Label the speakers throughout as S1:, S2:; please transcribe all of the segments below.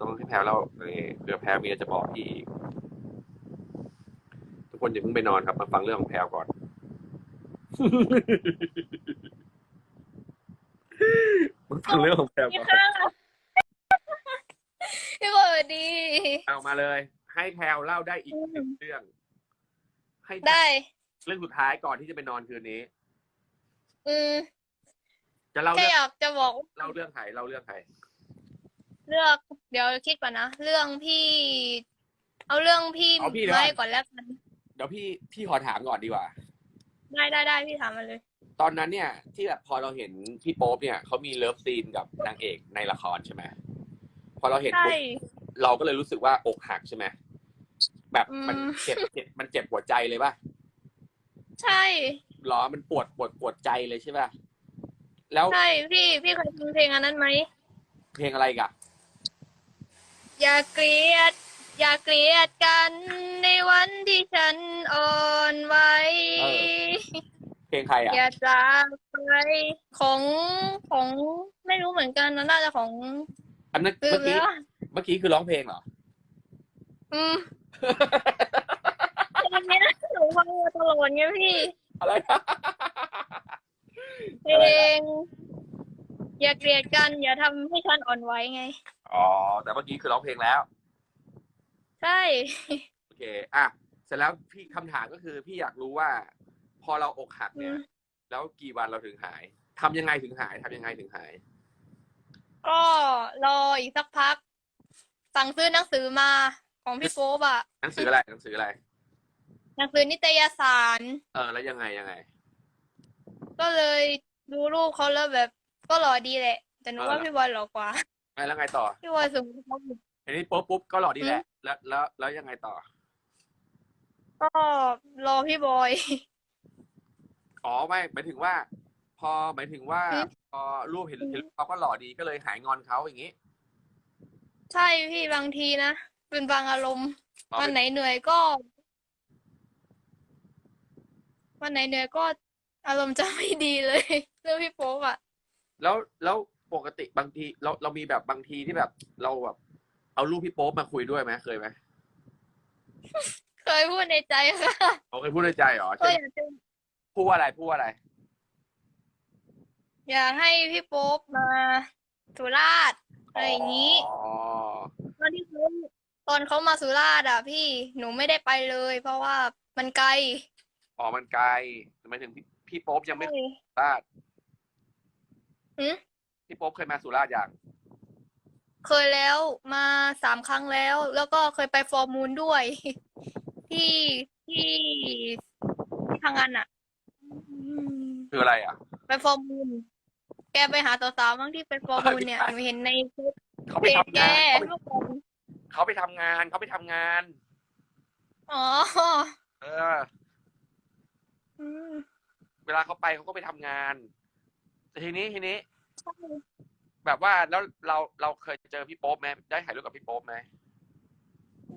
S1: ต้องให้แพลวเล่าเออเผื่อแพลวมีอะไรจะบอกพี่อีกทุกคนอย่าเพิ่งไปนอนครับ มาฟังเรื่องของแพลวก่อน มาฟังเรื่องของแพลว
S2: พี่
S1: ก่อน
S2: ค่ะพี่บอยดี
S1: เอามาเลย ให้แพลวเล่าได้อีกหนึ่งเรื่อง ให้
S2: ได้
S1: เรื่องสุดท้ายก่อนที่จะไปนอนคืนนี้
S2: อืม
S1: จะเล่า
S2: แค่
S1: เรื่อง
S2: อยากจะบอก
S1: เล่าเรื่องใครเล่าเรื่องใคร
S2: เลือกเดี๋ยวคิดก่อนนะ เรื่องพี่ เอาเรื่องพี่
S1: เอาพี่เดี๋ยว
S2: ไว้ก่อนแล้วกัน
S1: เดี๋ยวพี่พี่ขอถามก่อนดีกว่า
S2: ได้ได้ได้พี่ถามมาเลย
S1: ตอนนั้นเนี่ยที่แบบพอเราเห็นพี่โป๊ปเนี่ยเขามีเลิฟซีนกับนางเอกในละครใช่ไหมพอเราเห็น
S2: ใช่
S1: ปุ๊บเราก็เลยรู้สึกว่าอกหักใช่ไหมแบบมัน
S2: อืม
S1: เจ็บเจ็บมันเจ็บหัวใจเลยป่ะ
S2: ใช่
S1: หรอมันปวดปวดปวดใจเลยใช่ป่ะแล้ว
S2: ใช่พี่พี่เคยฟังเพลงอันนั้นไหม
S1: เพลงอะไรอีกัน
S2: อย่าเกลียด อย่าเกลียดกันในวันที่ฉันอ่อนไหว
S1: เพลงใครอะ
S2: อย่าจากไปของของไม่รู้เหมือนกันนะน่าจะของ
S1: อันนั้น
S2: ลื
S1: เมื่
S2: ม
S1: อกี้
S2: แล้ว
S1: เมื่อกี้คือร้องเพลงเหรอ
S2: อืมเพลงเนี้ยหนูฟังมาตลอดไงพี่
S1: อะไร
S2: เพลง อย่าเกลียดกัน อย่าทำให้ฉันอ่อนไหวไง
S1: อ๋อ แต่เมื่อกี้คือร้องเพลงแล้ว
S2: ใช่
S1: โอเค อะ เสร็จแล้วพี่คำถามก็คือพี่อยากรู้ว่า พอเราอกหักเนี่ย
S2: อืม
S1: แล้วกี่วันเราถึงหายทำยังไงถึงหายทำยังไงถึงหาย
S2: ก็รออีกสักพัก สั่งซื้อหนังสือมาของพี่โป๊บอะ
S1: หนังสืออะไรหนังสืออะไร
S2: หนังสือนิตยสาร
S1: เออ แล้วยังไงยังไง
S2: ก็เลยดูรูปเขาแล้วแบบ ก็หล่อดีแหละ แต่หนูว่า
S1: เออ
S2: พี่บอยหล่อกว่า
S1: ไงแล้วไงต่อ
S2: พี่บอยสูงกว่าเขาอีก
S1: อันนี้ปุ๊บปุ๊บก็หล่อดีแหละ แล้วแล้วแล้วยังไงต่อ
S2: ก็รอพี่บอย
S1: อ๋อไม่หมายถึงว่า พอหมายถึงว่า
S2: อืม
S1: พอรูปเห็นเห็นรูปเขาก็หล่อดีก็เลยหายงอนเขาอย่างนี้
S2: ใช่พี่บางทีนะเป็นบางอารมณ์
S1: อ๋อ
S2: วันไหนเหนื่อยก็ วันไหนเหนื่อยก็อารมณ์จะไม่ดีเลย เรื่องพี่โป๊กอะ
S1: แล้วแล้วปกติบางทีเราเรามีแบบบางทีที่แบบ เราแบบเอารูปพี่โป๊ปมาคุยด้วยไหมเคยไหม
S2: เคยพูดในใจค่ะ
S1: เขาเคยพูดในใจเหรอ
S2: ก็
S1: เช่น
S2: อยากจะ
S1: พูดว่าอะไรพูดว่าอะไร
S2: อยากให้พี่โป๊ปมาสุราษฎร์อะไรอย่างนี้
S1: อ๋อ
S2: ตอนที่เขาตอนเขามาสุราษฎร์อะพี่หนูไม่ได้ไปเลย เพราะว่ามันไกล
S1: อ๋อมันไกลหมายถึงพี่พี่โป๊ปยังไม่เคย
S2: ใช่
S1: มาสุราษฎร์
S2: หืม
S1: พี่โป๊ปเคยมาสุราษฎร์ยัง
S2: เคยแล้วมาสามครั้งแล้ว แล้วก็เคยไปฟอร์มูลด้วย ที่ที่ที่พังงานอะอืม
S1: คืออะไรอะ
S2: ไปฟอร์มูล แกไปหาสาวๆบ้างที่ไปฟอร์มูลเนี่ย
S1: ไม่
S2: ห
S1: ใช่
S2: นูเห็นในเฟซ
S1: เขา
S2: เพ
S1: ไป
S2: จ
S1: ทำ
S2: แก
S1: งานเขาไป
S2: เมื่อก่อน
S1: เขาไปทำงาน เขาไปทำงาน
S2: อ๋อ
S1: เออ
S2: อืม
S1: เวลาเขาไปเขาก็ไปทำงานแต่ ทีนี้ทีนี้
S2: ใช่
S1: แบบว่าแล้วเราเราเคยเจอพี่โป๊ปไหมได้ถ่ายรูปกับพี่โป๊ปไหม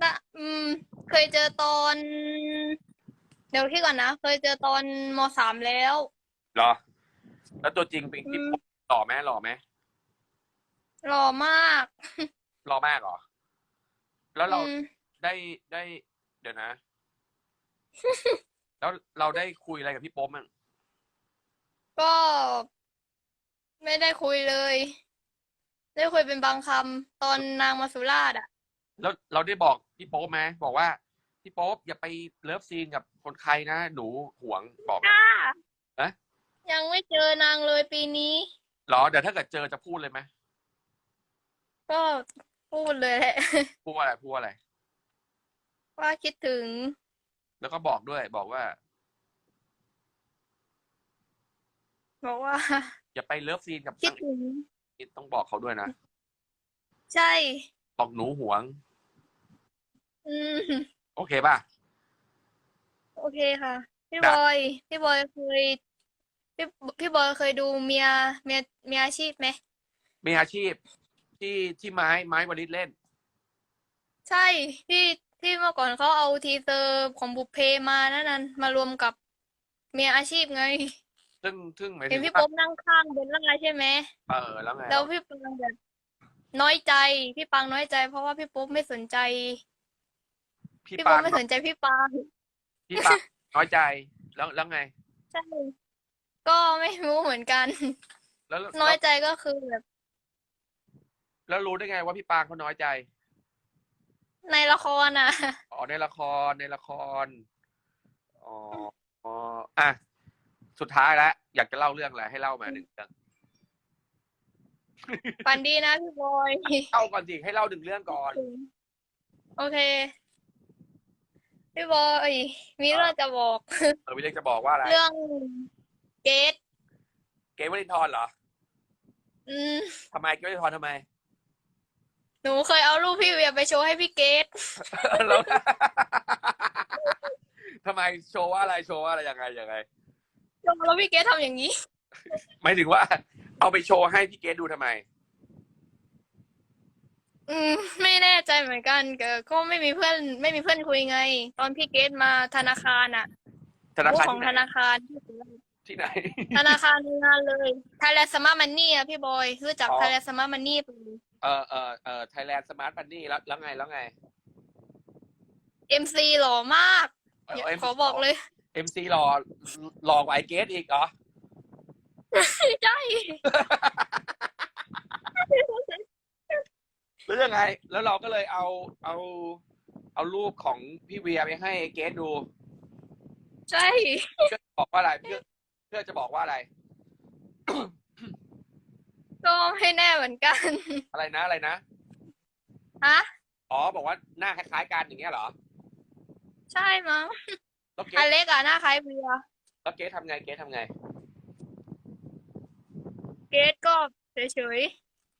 S2: นะอืม เคยเจอตอน เดี๋ยวที่ก่อนนะ เคยเจอตอนมสามแล้ว
S1: เหรอ แล้วตัวจริงเป็น
S2: อื
S1: พี่
S2: ม
S1: โป๊ปหล่อไหมหล่อไหม
S2: หล่อมาก
S1: หล่อมากเหรอ แล้วเรา
S2: อืม
S1: ได้ได้ เดี๋ยวนะ แล้วเราได้คุยอะไรกับพี่โป๊ปมั้ง
S2: ก็ ไม่ได้คุยเลย ได้คุยเป็นบางคำตอนนางมาสุราษฎร์อะ
S1: แล้วเราได้บอกพี่โป๊ปไหมบอกว่าพี่โป๊ปอย่าไปเลิฟซีนกับคนใครนะ หนูหวงบอกไหม
S2: จ้า
S1: ฮะ
S2: ยังไม่เจอนางเลยปีนี้
S1: เหรอเดี๋ยวถ้าเกิดเจอจะพูดเลยไหม
S2: ก็พูดเลยแหละ
S1: พูดว่าอะไรพูดว่าอะไร
S2: ว่าคิดถึง
S1: แล้วก็บอกด้วยบอกว่า
S2: บอกว่า
S1: อย่าไปเลิฟซีนกับ
S2: คิด
S1: นาง
S2: ถึง
S1: เอกต้องบอกเขาด้วยนะ
S2: ใช่
S1: บอกหนูหวง
S2: อืม
S1: โอเคป่ะ
S2: โอเคค่ะ พี่
S1: ได้
S2: บอย พี่บอยเคยพี่พี่บอยเคยดูเมียเมียเมียอาชีพไหม
S1: มีอาชีพที่ที่ไม้ไม้วลิตเล่น
S2: ใช่ที่ที่เมื่อก่อนเขาเอาทีเซอร์ของบุพเพมานั่นนั่นมารวมกับเมียอาชีพไง
S1: ซึ่งซึ่งหมาย
S2: เห็
S1: ถึ
S2: น
S1: ง
S2: พี่
S1: ว่า
S2: โป๊ปนั่งข้างเบลล่าใช่ไหม
S1: เออแล้วไง
S2: แล้วพี่ปรางแบบน้อยใจ พี่ปังน้อยใจ เพราะว่าพี่ปุ๊บไม่สนใจ
S1: พี่
S2: พี่
S1: ปา
S2: ปุ๊บ
S1: ง
S2: ไม่สนใจพี่ปัง
S1: พี่ปางน้อยใจแล้วแล้วไง
S2: ใช่ ก็ไม่รู้เหมือนกัน
S1: แล้วแล้ว
S2: น้อยใจก็คือแบบ
S1: แล้วรู้ได้ไงว่าพี่ปางเขาน้อยใจ
S2: ในละครอะ
S1: อ๋อในละครในละคร อ๋ออ๋ออะ สุดท้ายแล้วอยากจะเล่าเรื่องอะไรให้เล่ามาหนึ่งเรื่อง
S2: ปันดีนะพี่บอย
S1: เล่าก่อนสิให้เล่าหนึ่งเรื่องก่อน
S2: โอเค พี่บอยมีเรื่องจะบอก
S1: เออวิเล็กจะบอกว่าอะไร
S2: เรื่องเกต
S1: เกมวลินทรเหรอ
S2: อืม
S1: ทำไมเกมวลินทรทำไม
S2: หนูเคยเอารูปพี่เวียไปโชว์ให้พี่เกต
S1: แล้วทำไมโชว์ว่าอะไรโชว์ว่าอะไรยังไงยังไง
S2: โชว์แล้วพี่เกตทำอย่างนี้
S1: หมายถึงว่า เอาไปโชว์ให้พี่เกดดูทำไม
S2: อืม ไม่แน่ใจเหมือนกันก็ก็ไม่มีเพื่อน ไม่มีเพื่อนคุยไง ตอนพี่เกตมาธนาคารอะ
S1: ธนา
S2: รูป
S1: คาร
S2: ของ
S1: ที่
S2: ธ
S1: ไหน
S2: นาคารที่สุราษฎร์
S1: ที่ไหน
S2: ธนาคารมีงานเลย Thailand Smart Money อะพี่บอยรู้จัก
S1: อ๋อ
S2: Thailand Smart Money ปะ
S1: เออเออเออไทยแลนด์สมาร์ทฟันนี่แล้วแล้วไงแล้วไง
S2: MC หล่อมาก
S1: เอ
S2: อย่า
S1: อ
S2: ขอบอกเลย
S1: เอ็มซีรอรอกว่าไอเกดอีกเหรอ
S2: ใช่
S1: แล้วยังไง แล้วเราก็เลยเอาเอา เอารูปของพี่เวียไปให้เกดดู
S2: ใช่
S1: เพื่อบอกว่าอะไรเพื่อเพื่อจะบอกว่าอะไร
S2: ก็ไม่แน่เหมือนกัน
S1: อะไรนะอะไรนะ
S2: ฮะ
S1: อ๋อบอกว่าหน้าคล้ายๆกันอย่างเงี้ยเหรอ
S2: ใช่มั้ง
S1: แล้วเก
S2: อ
S1: ด
S2: เล็กอะหน้าคล้ายเบียร์
S1: แล้วเกดทำไงเกดทำไง
S2: เกตก็เฉย
S1: เฉ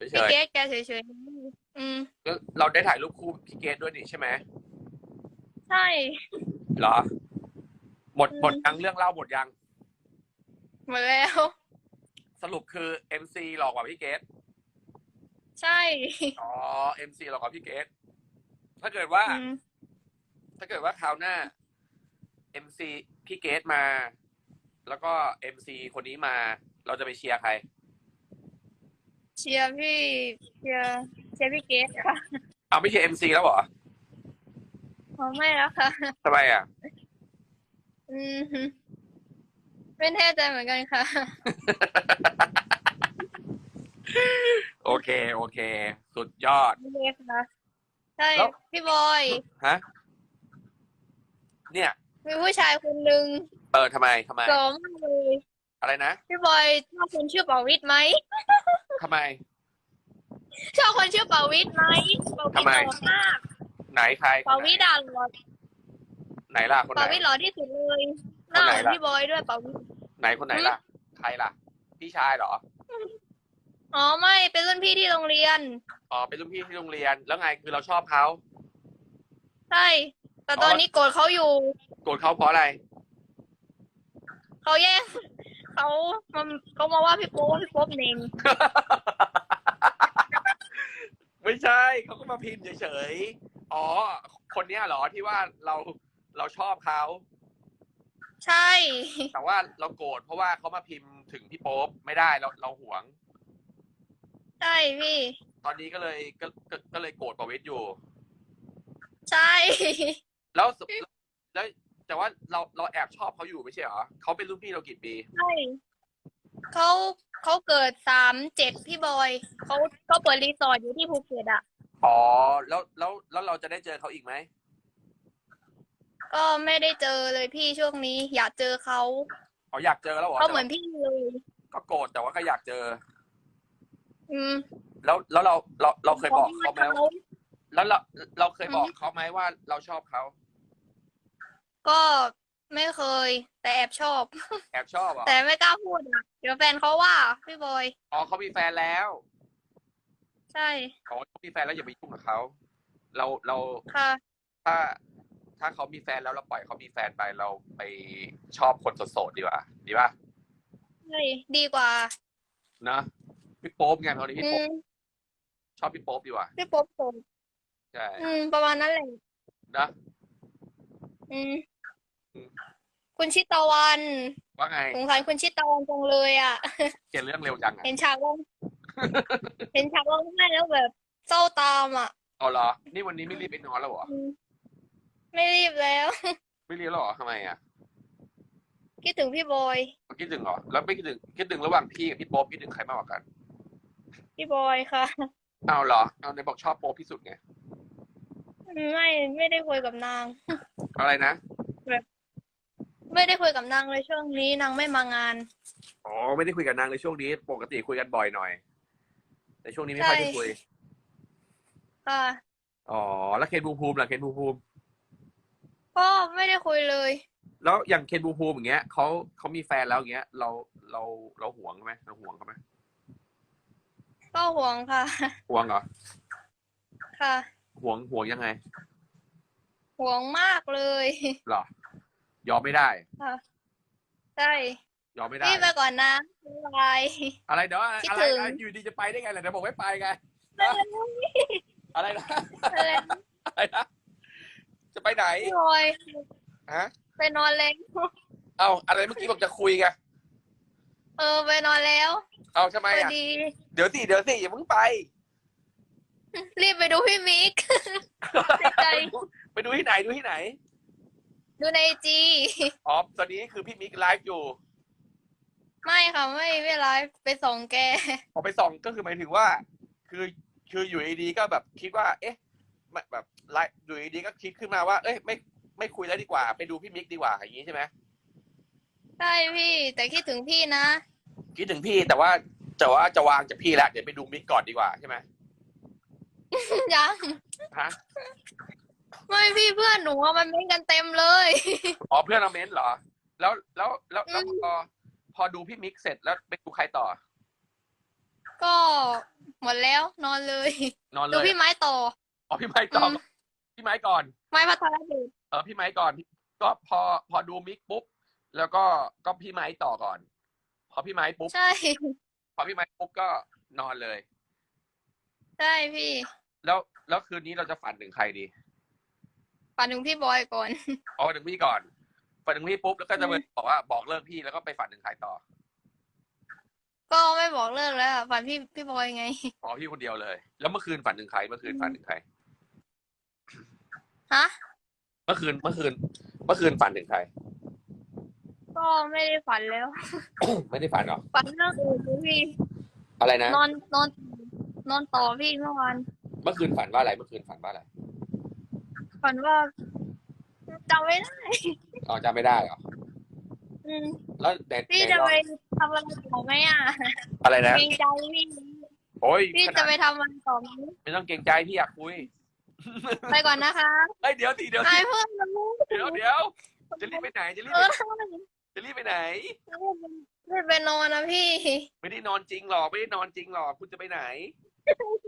S2: ๆพี่
S1: ย
S2: เกตแกเฉยๆอืม
S1: ๆแล้วเราได้ถ่ายรูปคู่พี่เกดด้วยนี่ใช่ไหม
S2: ใช่
S1: เหรอ หมด
S2: อืม
S1: หมดยังเรื่องเล่าหมดยัง
S2: หมดแล้ว
S1: สรุปคือ MC หลอกกว่าพี่เกด
S2: ใช่
S1: อ๋อ MC หลอกกว่าพี่เกดถ้าเกิดว่า
S2: อืม
S1: ถ้าเกิดว่าคราวหน้า MC พี่เกดมา แล้วก็ MC คนนี้มา เราจะไปเชียร์ใคร
S2: เชียร์พี่เชียร์เชียร์พี่เกตค่ะ
S1: เอาไม่เชียร์ MC แล้วเหรอ
S2: อ๋อไม่แล้วค่ะ
S1: ทำไมอะ
S2: อืมไม่แน่ใจเหมือนกันค่ะ
S1: โอเค โอเค สุดยอด
S2: โอเคค่ะใช่
S1: แล้ว
S2: พี่บอย
S1: ฮะ เนี่ย
S2: มีผู้ชายคนหนึ่ง
S1: เออทำไมทำไม
S2: หล่อมากเลย
S1: อะไรนะ
S2: พี่บอยชอบคนชื่อเปาวิทย์ไหม
S1: ทำไม
S2: ชอบคนชื่อเปาวิทย์ไหมเปาวิท
S1: ทำ
S2: ย์
S1: ไม
S2: หล่อมาก
S1: ไหนใคร
S2: เปาวิทย์อะหล่อ
S1: ไหนล่ะคนไห
S2: เปานวิทย์หล่อที่สุดเลยห
S1: คน
S2: น้า
S1: ไหน
S2: เหมือน
S1: ล่ะ
S2: พี่บอยด้วยเปาวิทย์
S1: ไหนคนไหนล่ะ ใครล่ะ พี่ชายเหรอ
S2: อ๋อไม่เป็นรุ่นพี่ที่โรงเรียน
S1: อ๋อเป็นรุ่นพี่ที่โรงเรียน แล้วไงคือเราชอบเขา
S2: ใช่ แต่ตอนนี้โกรธเขาอยู่
S1: โก รธเขาเพราะอะไร
S2: เขาแย่งเขามาเขามาว่าพี่โป๊ปพี่โป๊ปเน่ง
S1: ไม่ใช่เขาก็มาพิมพ์เฉยๆ อ๋อ คนเนี้ยเหรอที่ว่าเราเราชอบเขา
S2: ใช่
S1: แต่ว่าเราโกรธเพราะว่าเขามาพิมพ์ถึงพี่โป๊ปไม่ได้เราเราหวง
S2: ใช่พี่
S1: ตอนนี้ก็เลยก็ก็ก็เลยโกรธประวิตรอยู่
S2: ใช่
S1: แล้วสุแล้ว แต่ว่าเราเราแอบชอบเขาอยู่ไม่ใช่เหรอเขาเป็นรุ่นพี่เรากี่ปี
S2: ใช่เขาเขาเกิดสามเจ็ดพี่บอยเขาเขาเปิดรีสอร์ทอยู่ที่ภูเก็ตอะ
S1: อ๋อ แล้วแล้วแล้วเราจะได้เจอเขาอีกไหม
S2: ก็ไม่ได้เจอเลยพี่ช่วงนี้ อยากเจอเขา
S1: อ๋ออยากเจอแล้วเหรอ
S2: เขาเหมือนพี่เลย
S1: ก็โกรธแต่ว่าก็อยากเจอ
S2: อืม
S1: แล้วแล้วเราเราเราเคยบอกเขาไหม
S2: เขา
S1: แล้วเราเราเคยบอก
S2: อือฮึ
S1: เขาไหมว่าเราชอบเขา
S2: ก็ไม่เคย แต่แอบชอบ
S1: แอบชอบเหรอ
S2: แต่ไม่กล้าพูดอะเดี๋ยวแฟนเขาว่าพี่บอย
S1: อ๋อเขามีแฟนแล้ว
S2: ใช่
S1: อ๋อเขามีแฟนแล้วอย่าไปยุ่งกับเขาเราเรา
S2: ค่ะ
S1: ถ้า ถ้าเขามีแฟนแล้วเราปล่อยเขามีแฟนไปเราไปชอบคนโสดๆดีกว่าดีป่ะ
S2: ใช่ดีกว่า
S1: นะพี่โป๊ปไงตอนนี้พี่
S2: อื
S1: โป๊ป
S2: ม
S1: ชอบพี่โป๊ปดีกว่า
S2: พี่โป๊ปโสด
S1: ใช่
S2: อืม ประมาณนั้นแหละ
S1: นะ
S2: อืม
S1: อืม
S2: คุณชิตวัน
S1: ว่าไง
S2: สงสารคุณชิตวันจังเลยอะ
S1: เขียนเรื่องเร็วจังอะ
S2: เห็นฉากร้องเห็นฉากร้องไห้แล้วแบบเศร้าตามอะ
S1: เอาเหรอ นี่วันนี้ไม่รีบไปนอนแล้วเหรอ
S2: อืมไม่รีบแล้ว
S1: ไม่รีบแล้วเหรอทำไมอะ
S2: คิดถึงพี่บอย
S1: คิดถึงเหรอ แล้วไม่คิดถึงคิดถึงระหว่างพี่กับพี่โป๊ปคิดถึงใครมากกว่ากัน
S2: พี่บอยค่ะ
S1: เอาเหรอ เอาในบอกชอบโป๊ปที่สุดไง
S2: ไม่ไม่ได้คุยกับนาง
S1: อะไรนะ
S2: ไม่ได้คุยกับนางเลยช่วงนี้นางไม่มางาน
S1: อ๋อ ไม่ได้คุยกับนางในช่วงนี้ ปกติคุยกันบ่อยหน่อย แต่ช่วงนี้ไม่ค่อยได้
S2: ใช่
S1: คุย
S2: ค่ะ
S1: อ๋อ แล้วเคนภูมิภูมิล่ะเคนภูมิภูมิ
S2: ก็ไม่ได้คุยเลย
S1: แล้วอย่างเคนภูมิภูมิอย่างเงี้ยเขาเขามีแฟนแล้วอย่างเงี้ย เราเราเราห่วงไหมเราห่วงเขาไหม
S2: ก็ห่วงค่ะ
S1: ห่วงเหรอ
S2: ค่ะ
S1: ห่วงห่วงยังไง
S2: ห่วงมากเลย
S1: เหรอยอมไม่ได้
S2: ค่ะใช่
S1: ยอมไม่ได้
S2: พี่ไปก่อนนะบ๊ายบาย
S1: อะไรเดี๋ยวอะไร
S2: คิด
S1: อะไร
S2: ถึง
S1: นะอยู่ดีจะไปได้ไงล่ะเดี๋ยวบอกไม่ไปไงอะไรนะ
S2: อะไร
S1: อะไรนะจะไปไหน
S2: พี่บอย
S1: ฮะ
S2: ไปนอนแล้ว
S1: เอาอะไรเมื่อกี้บอกจะคุยไง
S2: เออไปนอนแล้ว
S1: เอาทำไม
S2: พอ
S1: อะ
S2: ดี
S1: เดี๋ยวสิเดี๋ยวสิอย่าเพิ่งไป
S2: รีบไปดูพี่มิก เสียใจ
S1: ไป ดูที่ไหนดูที่ไหน
S2: ดูในจี
S1: อ๋อตอนนี้คือพี่มิกไลฟ์อยู่
S2: ไม่ค่ะไม่ไม่ไลฟ์ไปส่งแก
S1: พอไปส่องก็คือหมายถึงว่า คือคืออยู่ดีๆก็แบบคิดว่า เอ๊ะแบบแบบไลฟ์อยู่ดีๆก็คิดขึ้นมาว่า เอ้ยไม่ไม่คุยแล้วดีกว่า ไปดูพี่มิกดีกว่าอย่างนี้ใช่ไหม
S2: ใช่พี่ แต่คิดถึงพี่นะ
S1: คิดถึงพี่แต่ว่าแต่ว่าจะวางจากพี่แล้วเดี๋ยวไปดูมิกก่อนดีกว่าใช่ไหม
S2: ยัง
S1: ฮะ
S2: ไม่พี่เพื่อนหนูอะมันเม้นกันเต็มเลย
S1: อ๋อเพื่อนเราเม้นเหรอ แล้วแล้วแล้วแล้ว
S2: อืม
S1: พอพอดูพี่มิกเสร็จแล้วไปดูใครต่อ
S2: ก็หมดแล้วนอนเลย
S1: นอนเล
S2: ดู
S1: ย
S2: พี่ไม้ต่อ
S1: อ๋อพี่ไม้ต่ออ
S2: ม
S1: พี่ไม้ก่อน
S2: ไม้พัทรเดช
S1: เออพี่ไม้ก่อน ก็พอพอดูมิกปุ๊บแล้วก็ก็พี่ไม้ต่อก่อน พอพี่ไม้ปุ๊บ
S2: ใช่
S1: พอพี่ไม้ปุ๊บก็นอนเลย
S2: ใช่พี่
S1: แล้วแล้วคืนนี้เราจะฝันถึงใครดี
S2: ฝันถึงพี่บอยก่อน
S1: อ๋อฝันถึงพี่ก่อนฝันถึงพี่ปุ๊บแล้วก็จะไป
S2: อืม
S1: บอกว่าบอกเลิกพี่แล้วก็ไปฝันถึงใครต่อ
S2: ก็ไม่บอกเลิกแล้วอะฝันพี่พี่บอยไง
S1: อ๋อพี่คนเดียวเลย แล้วเมื่อคืนฝันถึงใครเมื่อคืนฝันถึงใคร
S2: ฮะ
S1: เมื่อคืนเมื่อคืน เมื่อคืนฝันถึงใคร
S2: ก็ไม่ได้ฝันแล้ว
S1: ไม่ได้ฝันเหรอ
S2: ฝันเรื่องอื่นดูพี่
S1: อะไรนะ
S2: นอนนอนนอนต่อพี่เมื่อวาน
S1: เมื่อคืนฝันว่าอะไร เมื่อคืนฝันว่าอะไร
S2: ฝันว่าจำไม่ได้
S1: อ๋อจำไม่ได้เหรอ
S2: อืม
S1: แล้วแต่
S2: พี่จะไปทำอะไรต่อไหมอะ
S1: อะไรนะ
S2: เกรงใจพี่
S1: โอ้ย
S2: พี่
S1: ข
S2: จะ
S1: นาด
S2: ไปทำอะไรต่อไหม
S1: ไม่ต้องเกรงใจพี่อยากคุย
S2: ไปก่อนนะคะ
S1: เฮ้ยเดี๋ยวสิเดี๋ยวสิ
S2: นายเพื่อนมันรู้
S1: เดี๋ยวเดี๋ยวจะรีบไปไหนจะรีบ
S2: เอ
S1: ไป
S2: อ
S1: จะรีบไปไหน
S2: ไม่ไปนอนนะพี่
S1: ไม่ได้นอนจริงหรอกไม่ได้นอนจริงหรอกคุณจะไปไหน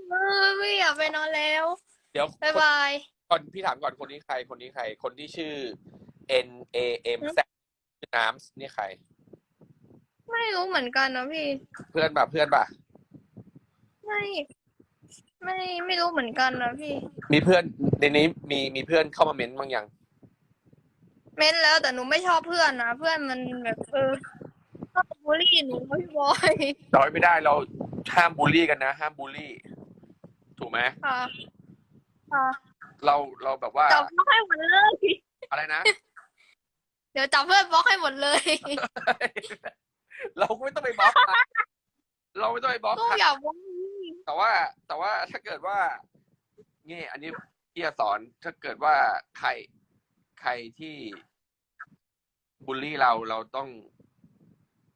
S2: เออพี่อยากไปนอนแล้ว
S1: เดี๋ยว
S2: บายบาย
S1: ก่อนพี่ถามก่อนคนนี้ใคร คนนี้ใคร คนที่ชื่อ N A M Z ชื่อน้ำนี่ใคร
S2: ไม่รู้เหมือนกันนะพี่
S1: เพื่อนป่ะเพื่อนป่ะ
S2: ไม่ ไม่ไม่รู้เหมือนกันนะพี่
S1: มีเพื่อนในนี้มีมีเพื่อนเข้ามาเม้นต์บ้างยัง
S2: เม้นแล้วแต่หนูไม่ชอบเพื่อนนะเพื่อนมันแบบเออชอบบูลลี่หนูนะพี่บอย
S1: ต่อยไม่ได้เราห้ามบูลลี่กันนะ ห้ามบูลลี่ ถูกไหม
S2: ค่ะค่ะ
S1: เราเราแบบว่า
S2: จับบล็อกให้หมดเลย
S1: อะไรนะ
S2: เดี๋ยวจับเพื่อนบล็อกให้หมดเลย
S1: เราก็ไม่ต้องไปบล็อกใครเราไม่ต้องไปบล็อก
S2: ก็
S1: ใคร
S2: อยากบล็อก
S1: แต่ว่า แต่ว่าถ้าเกิดว่านี่อันนี้พี่จะสอนถ้าเกิดว่าใครใครที่บูลลี่เราเราต้อง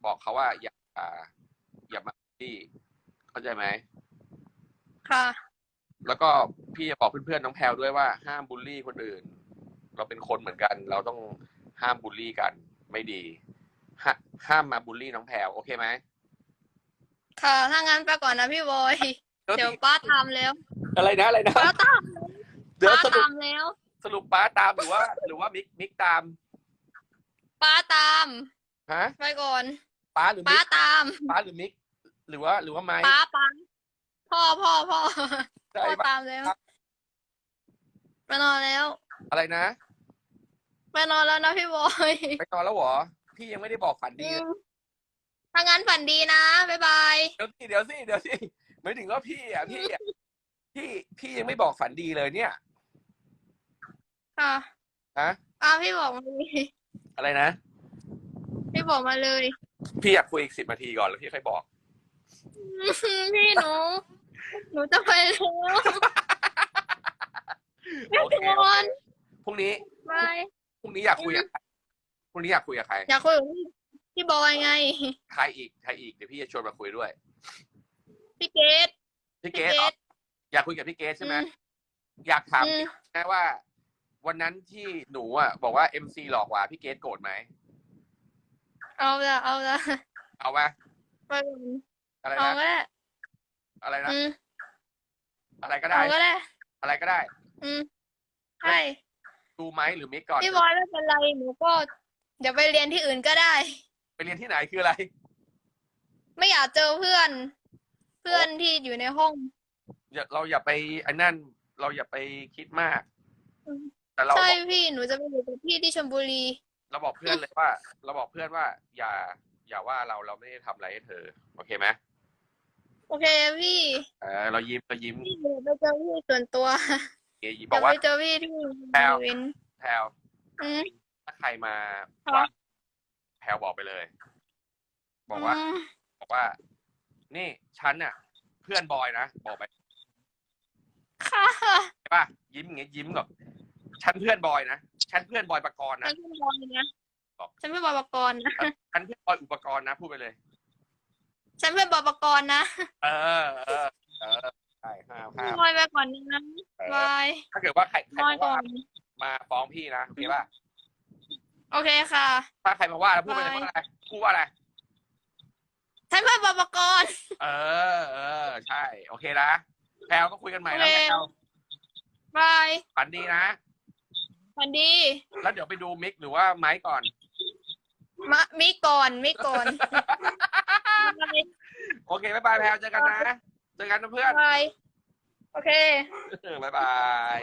S1: บอกเขาว่าอย่าอย่ามาบูลลี่เข้าใจไหม
S2: ค่ะ
S1: แล้วก็พี่จะบอกเพื่อนๆน้องแพลวด้วยว่าห้ามบูลลี่คนอื่น เราเป็นคนเหมือนกัน เราต้องห้ามบูลลี่กัน ไม่ดีห้าห้ามมาบูลลี่น้องแพลวโอเคไหม
S2: ค่ะถ้างั้นไปก่อนนะพี่บอยเดี๋ยวป้าทำแล้ว
S1: อะไรนะอะไรนะ
S2: ป้าตาม
S1: เดี๋ยว
S2: ป้า
S1: สรุป
S2: ตามแล้ว
S1: สรุปป้าตามหรือว่า หรือว่ามิกมิกตาม
S2: ป้าตาม
S1: ฮะ
S2: ไปก่อน
S1: ป้าหรือ
S2: ป้า
S1: มิก
S2: ตาม
S1: ป้าหรือมิก หรือว่า หรือว่าไม้
S2: ป้าป้าพ่อพ่อพ่อ
S1: ใช่
S2: พ่อ
S1: ปะ
S2: ตามแล้ว ไปนอนแล้ว
S1: อะไรนะ
S2: ไปนอนแล้วนะพี่บอย
S1: ไปนอนแล้วเหรอ พี่ยังไม่ได้บอกฝันดี
S2: อื
S1: เลย
S2: มถ้างั้นฝันดีนะ บ๊ายบาย
S1: เดี๋ยวสิเดี๋ยวสิเดี๋ยวสิไม่ถึงว่าพี่อะพี่อะพี่พี่ยังไม่บอกฝันดีเลยเนี่ย
S2: ค่ะ
S1: ฮะ
S2: อ่าพี่บอกมาเลย
S1: อะไรนะ
S2: พี่บอกมาเลย
S1: พี่อยากคุยอีกสิบนาทีก่อนแล้วพี่ค่อยบอก
S2: พี่หนู หนูจะไปแล้ว
S1: โอเค
S2: ทุก
S1: โอ
S2: ค
S1: เคนพรุ่งนี้
S2: บาย
S1: พรุ่งนี้อยากคุยกับใครพรุ่งนี้อยากคุยกับใคร
S2: อยากคุยกับพี่พี่บอยไง
S1: ใครอีกใครอีกเดี๋ยวพี่จะชวนมาคุยด้วย
S2: พี่เกด
S1: พี่
S2: พี่
S1: เก
S2: เก
S1: สเหรอ
S2: ด
S1: อยากคุยกับพี่เกสใช่ไหม
S2: อืม
S1: อยากถาม
S2: อืม
S1: แม่ว่า วันนั้นที่หนูอะบอกว่าเอ็มซีหลอกว่าพี่เกสโกรธไหม
S2: เอาละเอาละ
S1: เอาไหม
S2: ไปก่อน
S1: อะไร
S2: เอา
S1: นะ
S2: ก็ได้
S1: อะไรนะ
S2: อืม
S1: อะไรก็ได้
S2: เอาก็ได้
S1: อะไรก็ได้
S2: อืมใช่
S1: ดูไหมหรือมิกก่อน
S2: พี่บอยไม่เป็นไรหนูก็เดี๋ยวไปเรียนที่อื่นก็ได้
S1: ไปเรียนที่ไหนคืออะไร
S2: ไม่อยากเจอเพื่อน เพื่อนที่อยู่ในห้อง
S1: อย่าเราอย่าไปอันนั่น เราอย่าไปคิดมาก
S2: อืม
S1: แต่เรา
S2: ใช่
S1: บอก
S2: พี่หนูจะไปอยู่กับพี่ที่ชลบุรี
S1: เราบอกเพื่อนเลยว่า เราบอกเพื่อนว่า อย่า อย่าว่าเราเราไม่ได้ทำอะไรให้เธอ โอเคไหม
S2: โอเคพี่
S1: เออเรายิ้มเรายิ้ม
S2: พี่เดี๋ยวไปเจอพี่ส่วนตัว
S1: เอยิ้มบ
S2: เดี๋
S1: อยก
S2: ว
S1: ว่า
S2: ไปเจอพี่ที่
S1: แพลว
S2: อีเวนต์
S1: แพลว
S2: อืม
S1: ถ้าใครมา
S2: ค่ะ
S1: ว่าแพลวบอกไปเลย บอกว่า
S2: ม
S1: บอกว่า นี่ฉันน่ะ เพื่อนบอยนะบอกไป
S2: ค่ะ
S1: ใช่ป่ะยิ้มอย่างเงี้ยยิ้มแบบฉันเพื่อนบอยนะฉันเพื่อนบอยปกรณ์
S2: ฉั
S1: นะ
S2: นเป็นบอยนะ
S1: บอก
S2: ฉันเป็นบอยปกรณ์นะ
S1: ฉันเพื่อนบอยอุปกรณ์นะพูดไปเลย
S2: ฉันเป็นบอยปกรณ์นะ
S1: เออเออเออใช่ห้ามห้าม
S2: บอยไปก่อนนะ
S1: เออ
S2: บาย
S1: ถ้าเกิดว่าใครใคร
S2: บอย
S1: มา
S2: ก่อ
S1: ว่านมาฟ้องพี่นะโอเคป่ะ
S2: โอเคค่ะ
S1: ถ้าใครมาว่าแล้วพูดไปเลย
S2: บาย
S1: ว่าอะไรพูดว่าอะไร
S2: ฉันเป็นบอยปกรณ์
S1: เออ เออ ใช่ โอเคนะแพลวก็คุยกันใหม่แล้ว
S2: โอเค
S1: แพลว
S2: บาย
S1: ฝันดีนะ
S2: สวัสดี
S1: แล้วเดี๋ยวไปดูมิกหรือว่าไม้ก่อน
S2: มะมิก่อนมิก่อนบาย
S1: โอเคบ๊ายบายแพลวเจอกันนะ เจอกันนะเพื่อน
S2: บาย โอเค
S1: บ๊ายบาย